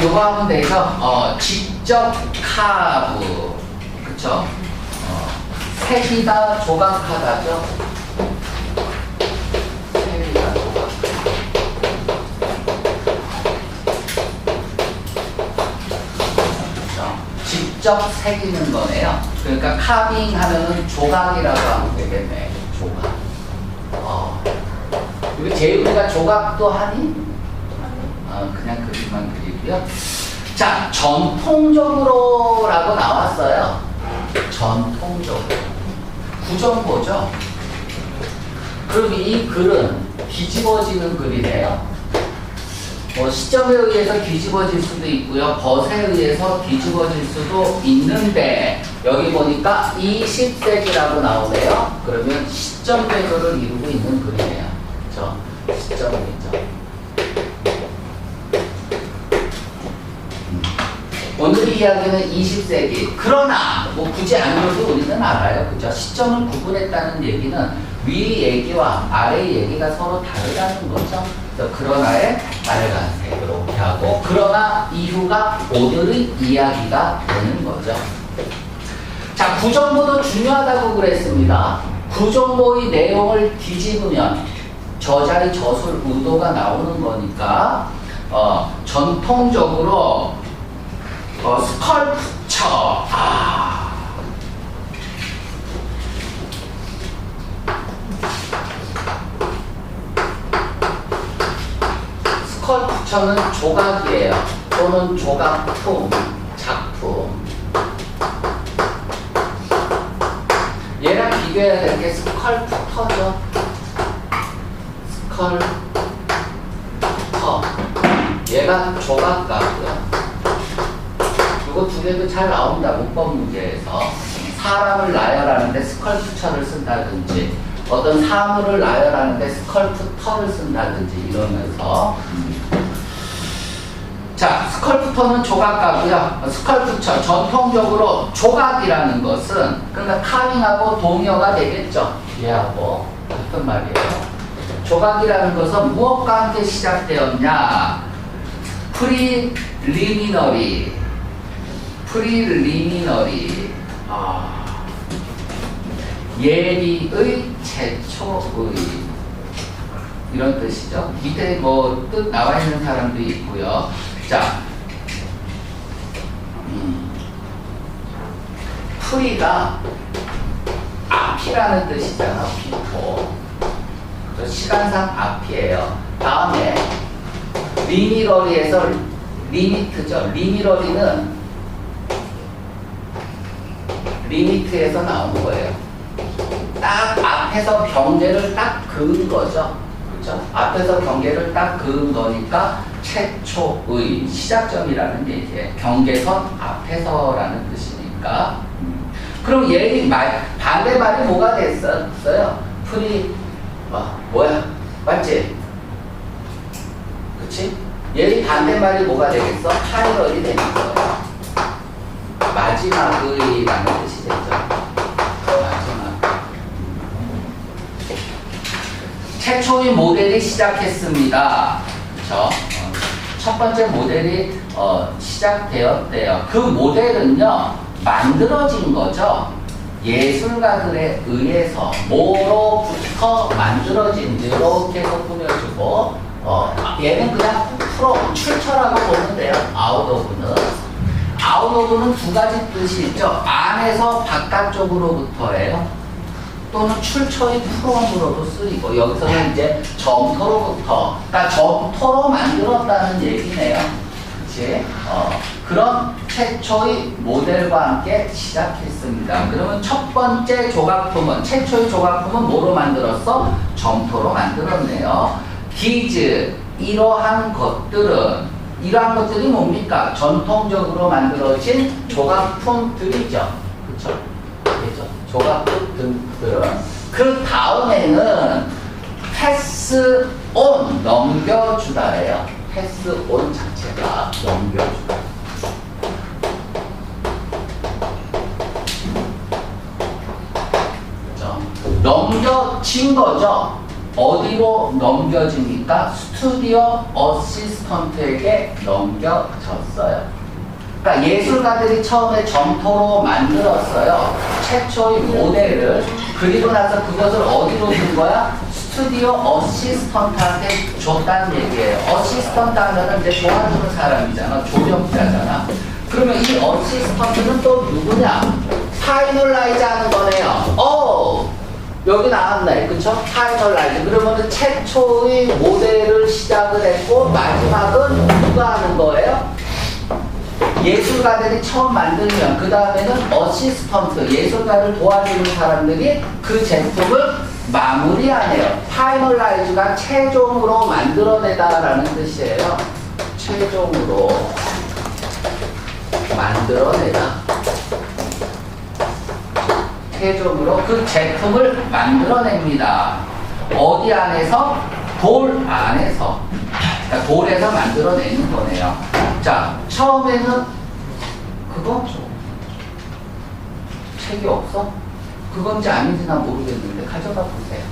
자, 하면 되죠? 어, 직접 카브. 그쵸? 어, 색이다, 조각하다죠? 색이다, 조각. 그쵸? 직접 새기는 거네요. 그러니까 카빙 하면은 조각이라고 하면 되겠네. 조각. 어. 이거 재우가 조각도 하니? 어, 그냥 그림만 그리고요. 자, 전통적으로라고 나왔어요. 전통적으로. 구정보죠. 그럼 이 글은 뒤집어지는 글이네요. 뭐 시점에 의해서 뒤집어질 수도 있고요. 벗에 의해서 뒤집어질 수도 있는데 여기 보니까 20세기라고 나오네요. 그러면 시점 배도를 이루고 있는 글이네요. 그렇죠? 시점이죠. 오늘 이야기는 20세기. 그러나 뭐 굳이 안 읽어도 우리는 알아요. 그죠? 시점을 구분했다는 얘기는 위 얘기와 아래 얘기가 서로 다르다는 거죠. 그러나의 빨간색 이렇게 하고 그러나 이후가 오늘의 이야기가 되는 거죠. 자, 구정보도 중요하다고 그랬습니다. 구정보의 내용을 뒤집으면 저자의 저술 의도가 나오는 거니까 어, 전통적으로 어, 스컬프처. 아. 스컬프처는 조각이에요. 또는 조각품, 작품. 얘랑 비교해야 될 게 스컬프터죠. 스컬프터. 얘가 조각 같고요. 개도 잘 나온다 문법 문제에서. 사람을 나열하는데 스컬프처를 쓴다든지 어떤 사물을 나열하는데 스컬프터를 쓴다든지 이러면서. 자 스컬프터는 조각가고요. 스컬프처 전통적으로 조각이라는 것은 그러니까 카빙하고 동의어가 되겠죠. 얘하고. 같은 말이에요? 조각이라는 것은 무엇과 함께 시작되었냐? 프리리미너리 프리리미너리 아, 예리의 최초의 이런 뜻이죠. 밑에 뭐 뜻 나와 있는 사람도 있고요. 자, 음, 프리가 앞이라는 뜻이잖아. 그 시간상 앞이에요. 다음에 리미러리에서 리미트죠. 리미러리는 리미트에서 나온 거예요. 딱 앞에서 경계를 딱 그은 거죠. 그렇죠? 앞에서 경계를 딱 그은 거니까 최초의 시작점이라는 얘기예요. 경계선 앞에서라는 뜻이니까. 음. 그럼 얘 말, 반대말이 뭐가 됐었어요? 프리, 어, 뭐야? 맞지? 그치? 얘의 반대말이 뭐가 되겠어? 파이럴이 거예요. 마지막의라는 뜻이 되죠. 마지막. 최초의 모델이 시작했습니다. 그렇죠? 어, 첫 번째 모델이 어, 시작되었대요. 그 모델은요 만들어진 거죠. 예술가들에 의해서 뭐로부터 만들어진 이렇게 해서 꾸며주고 어, 얘는 그냥 프로 출처라고 보면 돼요. 아웃 오브는 아웃 오브는 두 가지 뜻이 있죠. 안에서 바깥쪽으로부터예요. 또는 출처의 프롬으로도 쓰이고 여기서는 이제 점토로부터 그러니까 점토로 만들었다는 얘기네요. 그치? 어, 그런 최초의 모델과 함께 시작했습니다. 그러면 첫 번째 조각품은 최초의 조각품은 뭐로 만들었어? 점토로 만들었네요. 디즈 이러한 것들은 이러한 것들이 뭡니까? 전통적으로 만들어진 조각품들이죠. 그렇죠? 그죠? 조각품들은 그 다음에는 패스 온 넘겨주다예요. 패스 온 자체가 넘겨주다. 그죠? 넘겨진 거죠. 어디로 넘겨집니까? 스튜디오 어시스턴트에게 넘겨졌어요. 그러니까 예술가들이 처음에 점토로 만들었어요. 최초의 모델을. 그리고 나서 그것을 어디로 준 거야? 스튜디오 어시스턴트한테 줬다는 얘기예요. 어시스턴트 하면은 이제 도와주는 사람이잖아. 조력자잖아. 그러면 이 어시스턴트는 또 누구냐? 파이널라이즈 하는 거네요. 오! 여기 나왔네. 그쵸? 파이널라이즈. 그러면은 최초의 모델을 시작을 했고, 마지막은 누가 하는 거예요? 예술가들이 처음 만들면 그 다음에는 어시스턴트 예술가를 도와주는 사람들이 그 제품을 마무리하네요. 파이널라이즈가 최종으로 만들어내다라는 뜻이에요. 최종으로 만들어내다. 최종으로 그 제품을 만들어냅니다. 어디 안에서? 돌 안에서. 그러니까 돌에서 만들어내는 거네요. 자, 처음에는 그거 책이 없어? 그건지 아닌지 난 모르겠는데 가져가 보세요.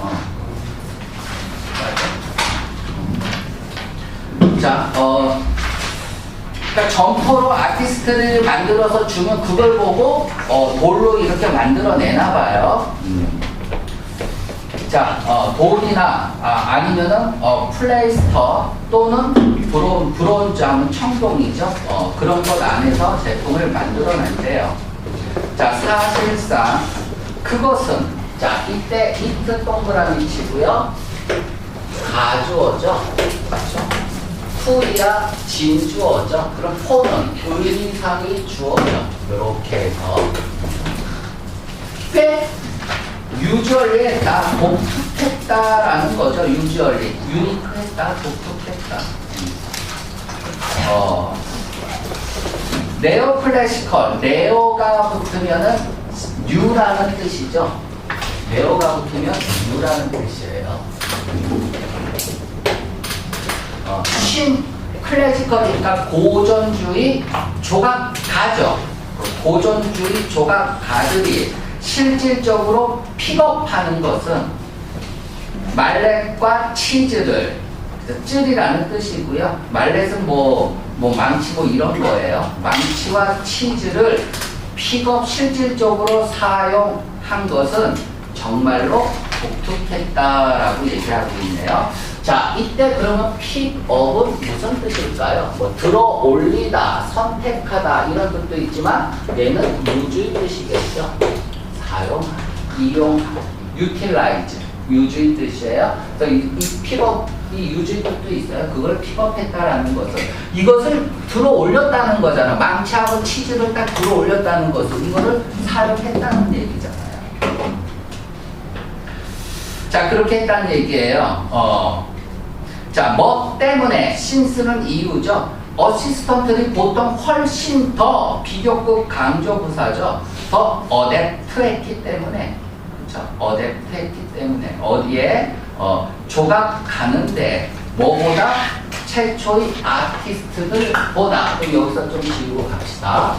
어. 자, 어, 그러니까 점퍼로 아티스트를 만들어서 주면 그걸 보고 어, 돌로 이렇게 만들어내나 봐요. 음. 자, 어, 돌이나 아, 니면은 어, 플레이스터 또는 브론, 브론즈 하면 청동이죠. 어, 그런 것 안에서 제품을 만들어낸대요. 자, 사실상 그것은 자, 이때 이트 동그라미 치고요. 가주어죠. 맞죠? 풀이야 진주어죠. 그럼 포는 의리상이 주어죠. 이렇게 해서 꽤 유주얼리에 나 독특했다라는 거죠. 유주얼리. 유니크했다, 독특했다. 어, 네오 클래시컬. 네오가 붙으면은 뉴라는 뜻이죠. 네오가 붙으면 뉴라는 뜻이에요. 어, 신 클래시컬이니까 고전주의 조각가죠. 고전주의 조각가들이 실질적으로 픽업하는 것은 말렛과 치즈를 찔이라는 뜻이고요. 말렛은 뭐, 뭐 망치 뭐 이런 거예요. 망치와 치즈를 픽업 실질적으로 사용한 것은 정말로 독특했다라고 얘기하고 있네요. 자, 이때 그러면 픽업은 무슨 뜻일까요? 뭐 들어 올리다, 선택하다 이런 뜻도 있지만 얘는 유주의 뜻이겠죠. 사용, 이용, utilize, 유주의 뜻이에요. 그래서 이, 이 픽업, 이 유주의 뜻도 있어요. 그걸 픽업했다라는 것은 이것을 들어 올렸다는 거잖아. 망치하고 치즈를 딱 들어 올렸다는 것은 이거를 사용했다는 얘기잖아요. 자, 그렇게 했다는 얘기예요. 어. 자, 뭐 때문에 신쓰는 이유죠. 어시스턴트들이 보통 훨씬 더 비교급 강조 부사죠. 더 어댑트했기 때문에, 그렇죠? 어댑트했기 때문에 어디에 어, 조각 가는데 뭐보다 최초의 아티스트들보다 여기서 좀 지우고 갑시다.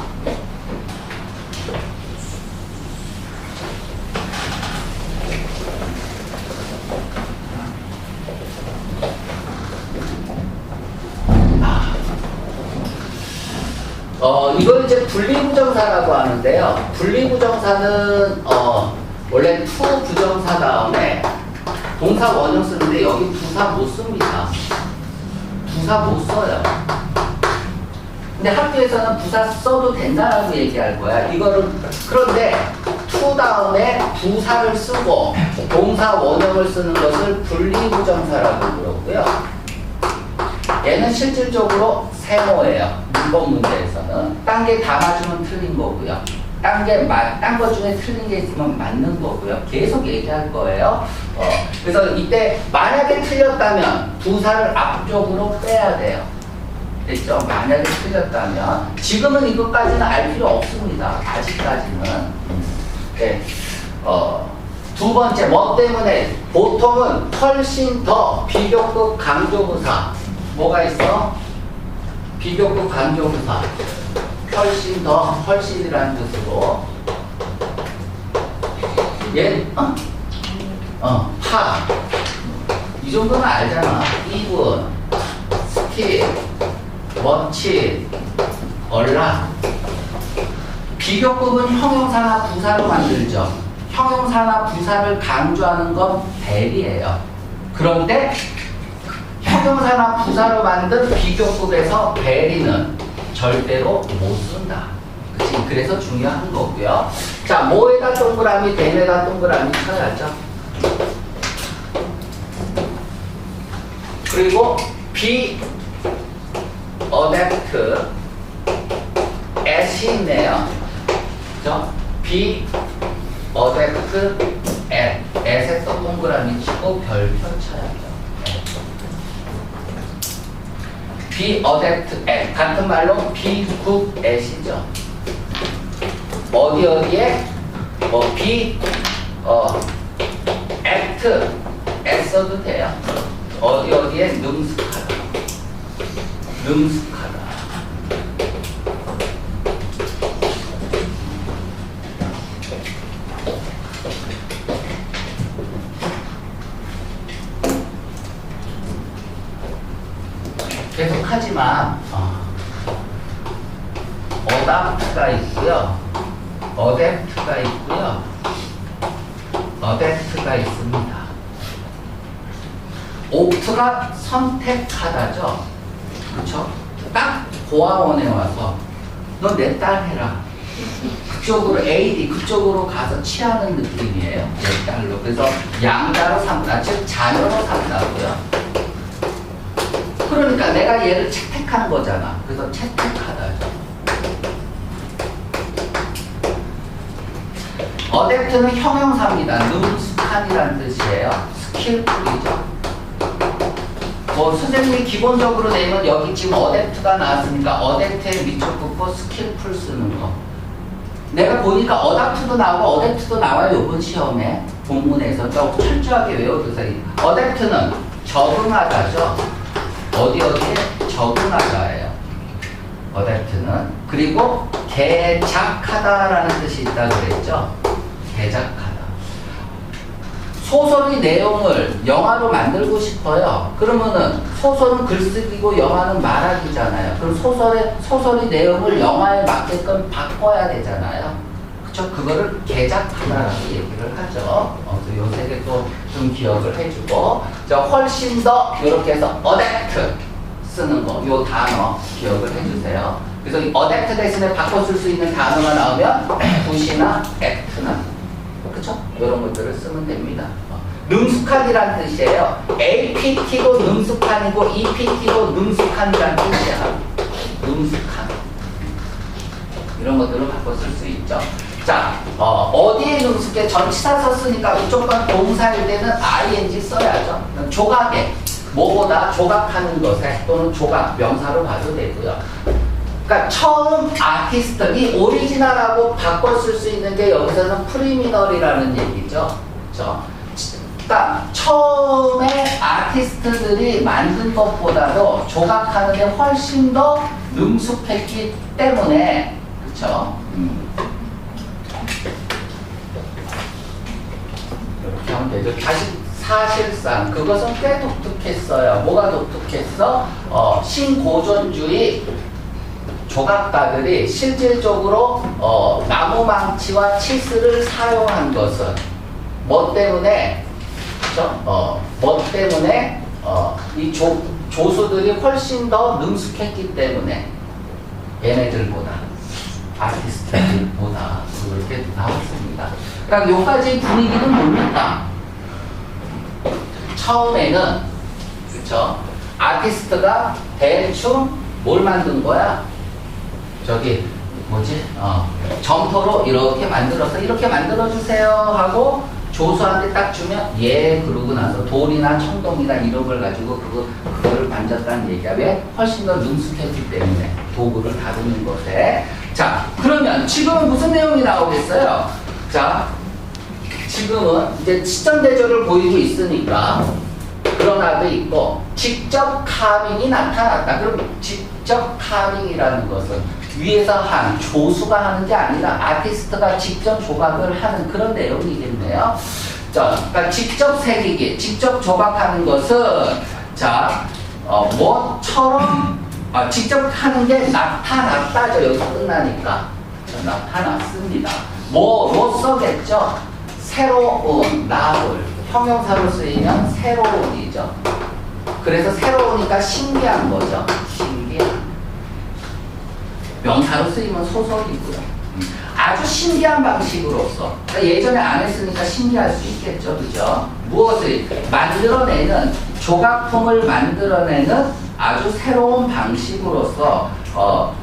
어, 이걸 이제 분리부정사라고 하는데요. 분리부정사는, 어, 원래 투 부정사 다음에 동사 원형 쓰는데 여기 부사 못 씁니다. 부사 못 써요. 근데 학교에서는 부사 써도 된다라고 얘기할 거야. 이거를, 그런데 투 다음에 부사를 쓰고 동사 원형을 쓰는 것을 분리부정사라고 그러고요. 얘는 실질적으로 세모예요. 문법 문제에서는. 딴 게 다 맞으면 틀린 거고요. 딴 게, 딴 것 중에 틀린 게 있으면 맞는 거고요. 계속 얘기할 거예요. 어, 그래서 이때 만약에 틀렸다면 부사를 앞쪽으로 빼야 돼요. 됐죠? 만약에 틀렸다면. 지금은 이것까지는 알 필요 없습니다. 아직까지는. 네. 어, 두 번째, 뭐 때문에? 보통은 훨씬 더 비교급 강조부사. 뭐가 있어? 비교급 강조부사. 훨씬 더, 훨씬이라는 뜻으로. 얘, 어? 어, 파. 이 정도는 알잖아. 이분, 스킬, 멋치, 얼라. 비교급은 형용사나 부사로 만들죠. 형용사나 부사를 강조하는 건 대리예요. 그런데 형용사나 부사로 만든 비교급에서 대리는 절대로 못 쓴다. 그치? 그래서 중요한 거고요. 자, 뭐에다 동그라미, 대에다 동그라미 쳐야죠. 그리고 be adept at이 있네요. 그죠? adept at at에 또 동그라미 치고 별표 쳐야죠. Be adept at 같은 말로 be good at이죠. 어디 어디에 뭐 be 어 act at 써도 돼요. 어디 어디에 능숙하다. 능숙 계속하지만 어, 어답트가 있고요. 어댑트가 있고요. 어댑트가 있습니다. 옵트가 선택하다죠. 그쵸? 딱 고아원에 와서 너 내 딸 해라. 그쪽으로 AD 그쪽으로 가서 취하는 느낌이에요. 내 딸로. 그래서 양자로 삼다. 즉 자녀로 삼다고요. 그러니까 내가 얘를 채택한 거잖아. 그래서 채택하다죠. 어댑트는 형용사입니다. 능숙한이라는 뜻이에요. 스킬풀이죠. 뭐 선생님이 기본적으로 내면 여기 지금 어댑트가 나왔으니까 어댑트에 긋고 스킬풀 쓰는 거. 내가 보니까 어답트도 나오고 어댑트도 나와요 이번 시험에 본문에서 좀 철저하게 외워두세요. 어댑트는 적응하다죠. 어디 어디에 적응하다예요. 어댑트는 그리고 개작하다라는 뜻이 있다고 그랬죠. 개작하다. 소설의 내용을 영화로 만들고 싶어요. 그러면은 소설은 글쓰기고 영화는 말하기잖아요. 그럼 소설의 소설의 내용을 영화에 맞게끔 바꿔야 되잖아요. 그쵸? 그거를 개작하다라고 얘기를 하죠. 어, 요세 개도 좀 기억을 해주고, 자, 훨씬 더 이렇게 해서 어댑트 쓰는 거, 요 단어 기억을 해주세요. 그래서 이 어댑트 대신에 바꿔 쓸 수 있는 단어가 나오면 굿이나 액트나 그쵸? 이런 것들을 쓰면 됩니다. 어, 능숙한이란 뜻이에요. APT도 능숙한이고 EPT도 능숙한이란 뜻이야. 능숙한. 이런 것들을 바꿔 쓸 수 있죠. 자, 어, 디에 능숙해? 전치사 썼으니까 무조건 동사일 때는 ing 써야죠. 조각에, 뭐보다 조각하는 것에 또는 조각, 명사로 봐도 되고요. 그러니까 처음 아티스트, 이 오리지널하고 바꿔 쓸 수 있는 게 여기서는 프리미널이라는 얘기죠. 그렇죠? 그러니까 처음에 아티스트들이 만든 것보다도 조각하는 게 훨씬 더 능숙했기 때문에 그렇죠? 음. 이렇게 하면 되죠. 다시 사실상 그것은 꽤 독특했어요. 뭐가 독특했어? 어, 신고전주의 조각가들이 실질적으로 어, 나무망치와 치스를 사용한 것은 뭐 때문에 그죠? 어, 뭐 때문에 어, 이 조, 조수들이 훨씬 더 능숙했기 때문에 얘네들보다 아티스트들보다 그렇게 나왔습니다. 그러니까 여기까지 분위기는 뭡니까? 처음에는 그쵸? 아티스트가 대충 뭘 만든 거야? 저기 뭐지? 어, 점토로 이렇게 만들어서 이렇게 만들어 주세요 하고 조수한테 딱 주면 예 그러고 나서 돌이나 청동이나 이런 걸 가지고 그거 그거를 만졌다는 얘기야 왜 훨씬 더 능숙했기 때문에 도구를 다루는 것에 자 그러면 지금은 무슨 내용이 나오겠어요? 자 지금은 이제 시점 대조를 보이고 있으니까 그러나도 있고 직접 카밍이 나타났다. 그럼 직접 카밍이라는 것은 위에서 한 조수가 하는 게 아니라 아티스트가 직접 조각을 하는 그런 내용이겠네요. 자, 자, 그러니까 직접 새기기, 직접 조각하는 것은 자, 어, 뭐처럼 아, 직접 하는 게 나타났다죠. 여기서 끝나니까 자, 나타났습니다. 뭐로서겠죠? 새로운 나올 형용사로 쓰이면 새로운이죠. 그래서 새로우니까 신기한 거죠. 신기한. 명사로 쓰이면 소설이고요. 아주 신기한 방식으로서 그러니까 예전에 안 했으니까 신기할 수 있겠죠, 그죠? 무엇을 만들어내는 조각품을 만들어내는 아주 새로운 방식으로서 어,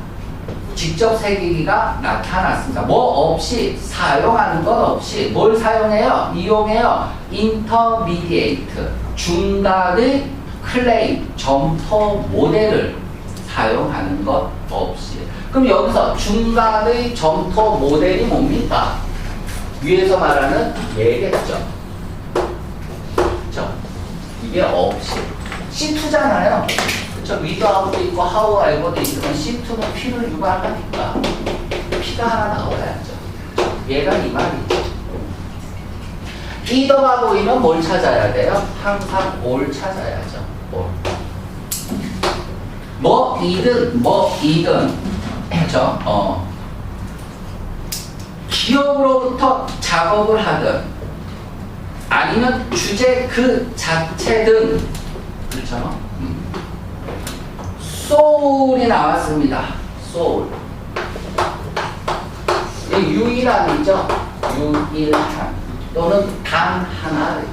직접 새기기가 나타났습니다. 뭐 없이 사용하는 것 없이 뭘 사용해요? 이용해요. 인터미디에이트 중간의 클레이 점토 모델을 사용하는 것 없이 그럼 여기서 중간의 점토 모델이 뭡니까? 위에서 말하는 얘겠죠. 그렇죠? 이게 없이 C2잖아요. 그렇죠? 위드아웃도 있고 하우 알고도 있으면 C2는 P를 유발하니까 P가 하나 나와야죠. 얘가 이 말이죠. 이더가 보이면 뭘 찾아야 돼요? 항상 뭘 찾아야죠. 뭘. 뭐 이든 뭐 이든 그죠? 어. 기업으로부터 작업을 하든 아니면 주제 그 자체든 그렇죠? 음. 소울이 나왔습니다. 소울. 이 유일함이죠. 유일함 또는 단 하나를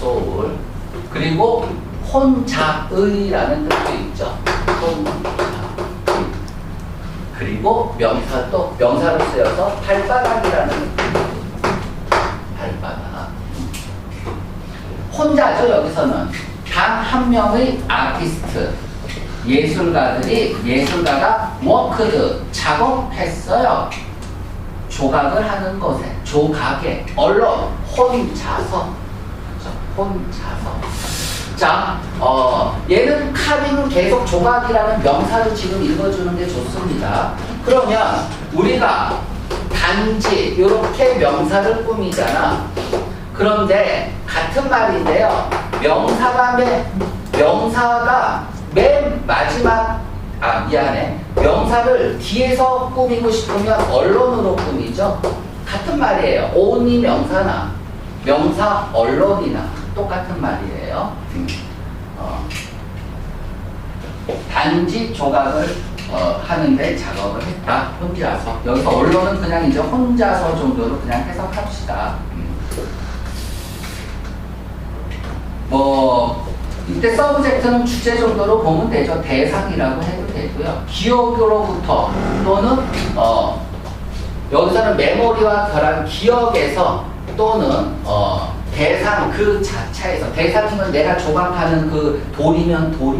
소울 그리고 혼자의라는 뜻도 있죠. 혼자. 그리고 명사 또 명사로 쓰여서 발바닥이라는 발바닥. 혼자죠 여기서는 단 한 명의 아티스트 예술가들이 예술가가 워크드 작업했어요. 조각을 하는 것에 조각에 언론 혼자서? 혼자서 자, 어, 얘는 카빙은 계속 조각이라는 명사를 지금 읽어주는 게 좋습니다. 그러면 우리가 단지 이렇게 명사를 꾸미잖아. 그런데 같은 말인데요. 명사가 맨, 명사가 맨 마지막, 아, 미안해. 명사를 뒤에서 꾸미고 싶으면 언론으로 꾸미죠. 같은 말이에요. only 명사나 명사 언론이나 똑같은 말이에요. 어, 단지 조각을 어, 하는데 작업을 했다. 혼자서. 여기서 언론은 그냥 이제 혼자서 정도로 그냥 해석합시다. 음. 뭐 이때 서브젝트는 주제 정도로 보면 되죠. 대상이라고 해도 되고요. 기억으로부터 또는 어, 여기서는 메모리와 결한 기억에서 또는 어, 대상 그 자체에서 대상이면 내가 조각하는 그 돌이면 돌이